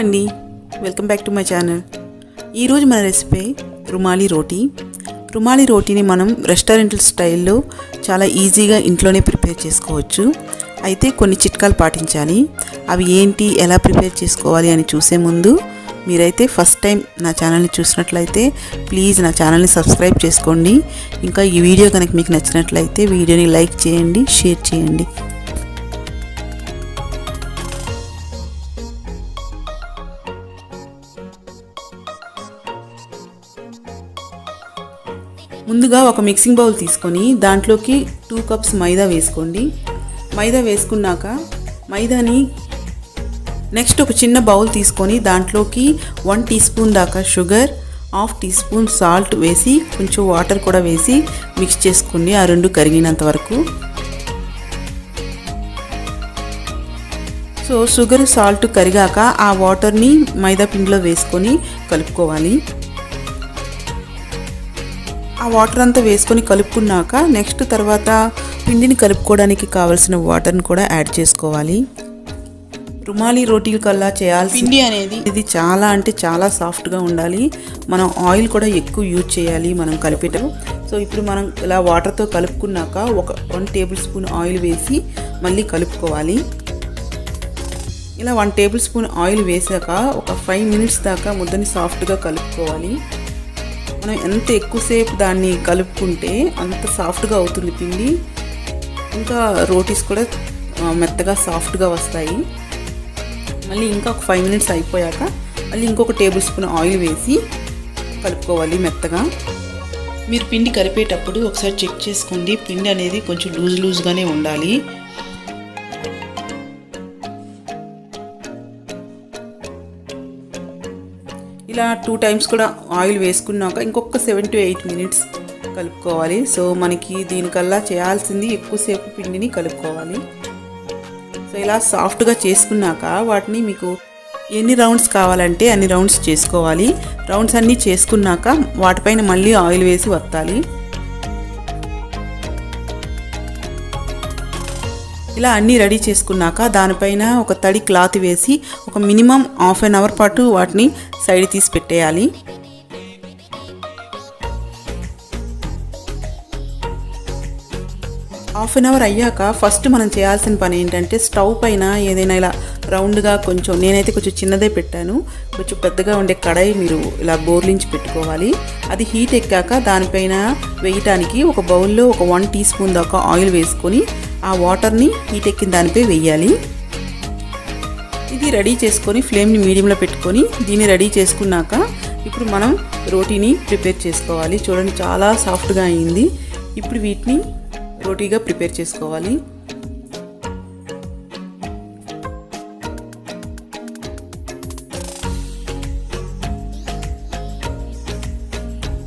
అండి. Welcome back to my channel. ఈరోజు మన రెసిపీ రుమాలి రోటీ. రుమాలి రోటీని మనం రెస్టారెంట్ స్టైల్లో చాలా ఈజీగా ఇంట్లోనే ప్రిపేర్ చేసుకోవచ్చు. అయితే కొన్ని చిట్కాలు పాటించాలి. అవి ఏంటి ఎలా ప్రిపేర్ చేసుకోవాలి అని చూసే ముందు మీరైతే ఫస్ట్ టైం నా ఛానల్ని చూసినట్లయితే ప్లీజ్ నా ఛానల్ని సబ్స్క్రైబ్ చేసుకోండి. ఇంకా ఈ వీడియో కనుక మీకు నచ్చినట్లయితే వీడియోని లైక్ చేయండి షేర్ చేయండి. ముందుగా ఒక మిక్సింగ్ బౌల్ తీసుకొని దాంట్లోకి టూ కప్స్ మైదా వేసుకోండి. మైదా వేసుకున్నాక మైదాని నెక్స్ట్ ఒక చిన్న బౌల్ తీసుకొని దాంట్లోకి వన్ టీ స్పూన్ దాకా sugar half teaspoon salt వేసి కొంచెం వాటర్ కూడా వేసి మిక్స్ చేసుకోండి ఆ రెండు కరిగినంత వరకు. సో షుగర్ సాల్ట్ కరిగాక ఆ వాటర్ని మైదా పిండిలో వేసుకొని కలుపుకోవాలి. ఆ వాటర్ అంతా వేసుకొని కలుపుకున్నాక నెక్స్ట్ తర్వాత పిండిని కలుపుకోవడానికి కావలసిన వాటర్ని కూడా యాడ్ చేసుకోవాలి. రుమాలి రోటీల కల్లా చేయాల్సి పిండి అనేది. ఇది చాలా అంటే చాలా సాఫ్ట్గా ఉండాలి. మనం ఆయిల్ కూడా ఎక్కువ యూజ్ చేయాలి మనం కలిపేటప్పుడు. సో ఇప్పుడు మనం ఇలా వాటర్తో కలుపుకున్నాక ఒక వన్ టేబుల్ స్పూన్ ఆయిల్ వేసి మళ్ళీ కలుపుకోవాలి. ఇలా వన్ టేబుల్ స్పూన్ ఆయిల్ వేసాక ఒక ఫైవ్ మినిట్స్ దాకా ముద్దని సాఫ్ట్గా కలుపుకోవాలి. మనం ఎంత ఎక్కువసేపు దాన్ని కలుపుకుంటే అంత సాఫ్ట్గా అవుతుంది పిండి. ఇంకా రోటీస్ కూడా మెత్తగా సాఫ్ట్గా వస్తాయి. మళ్ళీ ఇంకా ఒక ఫైవ్ మినిట్స్ అయిపోయాక మళ్ళీ ఇంకొక టేబుల్ స్పూన్ ఆయిల్ వేసి కలుపుకోవాలి మెత్తగా. మీరు పిండి కలిపేటప్పుడు ఒకసారి చెక్ చేసుకోండి పిండి అనేది కొంచెం లూజ్ లూజ్గానే ఉండాలి. ఇలా టూ టైమ్స్ కూడా ఆయిల్ వేసుకున్నాక ఇంకొక సెవెన్ టు ఎయిట్ మినిట్స్ కలుపుకోవాలి. సో మనకి దీనికల్లా చేయాల్సింది ఎక్కువసేపు పిండిని కలుపుకోవాలి. సో ఇలా సాఫ్ట్గా చేసుకున్నాక వాటిని మీకు ఎన్ని రౌండ్స్ కావాలంటే అన్ని రౌండ్స్ చేసుకోవాలి. రౌండ్స్ అన్నీ చేసుకున్నాక వాటిపైన మళ్ళీ ఆయిల్ వేసి వత్తాలి. ఇలా అన్నీ రెడీ చేసుకున్నాక దానిపైన ఒక తడి క్లాత్ వేసి ఒక మినిమం హాఫ్ అన్ అవర్ పాటు వాటిని సైడ్ తీసి పెట్టేయాలి. హాఫ్ అన్ అవర్ అయ్యాక ఫస్ట్ మనం చేయాల్సిన పని ఏంటంటే స్టవ్ పైన ఏదైనా ఇలా రౌండ్గా కొంచెం నేనైతే కొంచెం చిన్నదే పెట్టాను. కొంచెం పెద్దగా ఉండే కడాయి మీరు ఇలా బోర్లించి పెట్టుకోవాలి. అది హీట్ ఎక్కాక దానిపైన వేయటానికి ఒక బౌల్లో ఒక వన్ టీ స్పూన్ దాకా ఆయిల్ వేసుకొని ఆ వాటర్ని హీట్ ఎక్కిన దానిపై వేయాలి ఇది రెడీ చేసుకొని ఫ్లేమ్ని మీడియంలో పెట్టుకొని దీన్ని రెడీ చేసుకున్నాక ఇప్పుడు మనం రోటీని ప్రిపేర్ చేసుకోవాలి. చూడండి చాలా సాఫ్ట్గా అయింది. ఇప్పుడు వీటిని రోటీగా ప్రిపేర్ చేసుకోవాలి.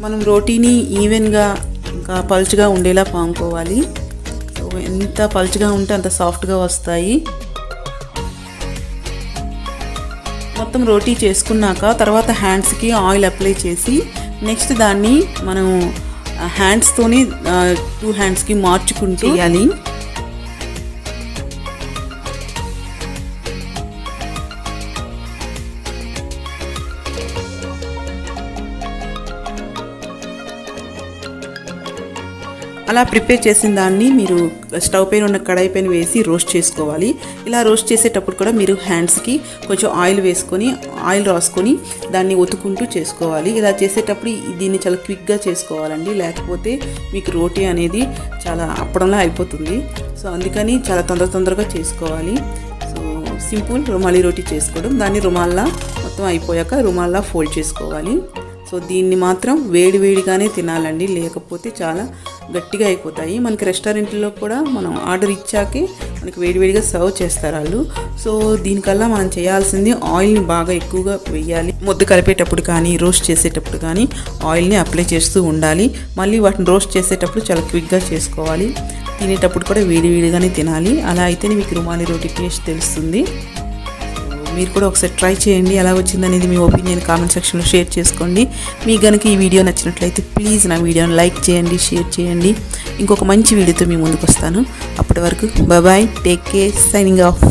మనం రోటీని ఈవెన్గా ఇంకా పలుచగా ఉండేలా పాముకోవాలి. ఎంత పలుచగా ఉంటే అంత సాఫ్ట్గా వస్తాయి. మొత్తం రోటీ చేసుకున్నాక తర్వాత హ్యాండ్స్కి ఆయిల్ అప్లై చేసి నెక్స్ట్ దాన్ని మనం హ్యాండ్స్తోని టూ హ్యాండ్స్కి మార్చుకుంటూ చేయాలి. అలా ప్రిపేర్ చేసిన దాన్ని మీరు స్టవ్ పైన ఉన్న కడాయి పైన వేసి రోస్ట్ చేసుకోవాలి. ఇలా రోస్ట్ చేసేటప్పుడు కూడా మీరు హ్యాండ్స్కి కొంచెం ఆయిల్ వేసుకొని ఆయిల్ రాసుకొని దాన్ని ఒత్తుకుంటూ చేసుకోవాలి. ఇలా చేసేటప్పుడు దీన్ని చాలా క్విక్గా చేసుకోవాలండి. లేకపోతే మీకు రోటీ అనేది చాలా అప్పడంలా అయిపోతుంది. సో అందుకని చాలా తొందర తొందరగా చేసుకోవాలి. సో సింపుల్ రుమాలి రోటీ చేసుకోవడం. దాన్ని రుమాల్లా మొత్తం అయిపోయాక రుమాల్లా ఫోల్డ్ చేసుకోవాలి. సో దీన్ని మాత్రం వేడి వేడిగానే తినాలండి. లేకపోతే చాలా గట్టిగా అయిపోతాయి. మనకి రెస్టారెంట్లో కూడా మనం ఆర్డర్ ఇచ్చాకే మనకి వేడివేడిగా సర్వ్ చేస్తారు వాళ్ళు. సో దీనికల్లా మనం చేయాల్సింది ఆయిల్ని బాగా ఎక్కువగా వేయాలి. ముద్ద కలిపేటప్పుడు కానీ రోస్ట్ చేసేటప్పుడు కానీ ఆయిల్ని అప్లై చేస్తూ ఉండాలి. మళ్ళీ వాటిని రోస్ట్ చేసేటప్పుడు చాలా క్విక్గా చేసుకోవాలి. తినేటప్పుడు కూడా వేడివేడిగానే తినాలి. అలా అయితేనే మీకు రుమాలి రోటీ టేస్ట్ తెలుస్తుంది. మీరు కూడా ఒకసారి ట్రై చేయండి. ఎలా వచ్చిందనేది మీ ఒపీనియన్ కామెంట్ సెక్షన్లో షేర్ చేసుకోండి. మీకు కనుక ఈ వీడియో నచ్చినట్లయితే ప్లీజ్ నా వీడియోని లైక్ చేయండి షేర్ చేయండి. ఇంకొక మంచి వీడియోతో మీ ముందుకు వస్తాను. అప్పటి వరకు bye take care signing off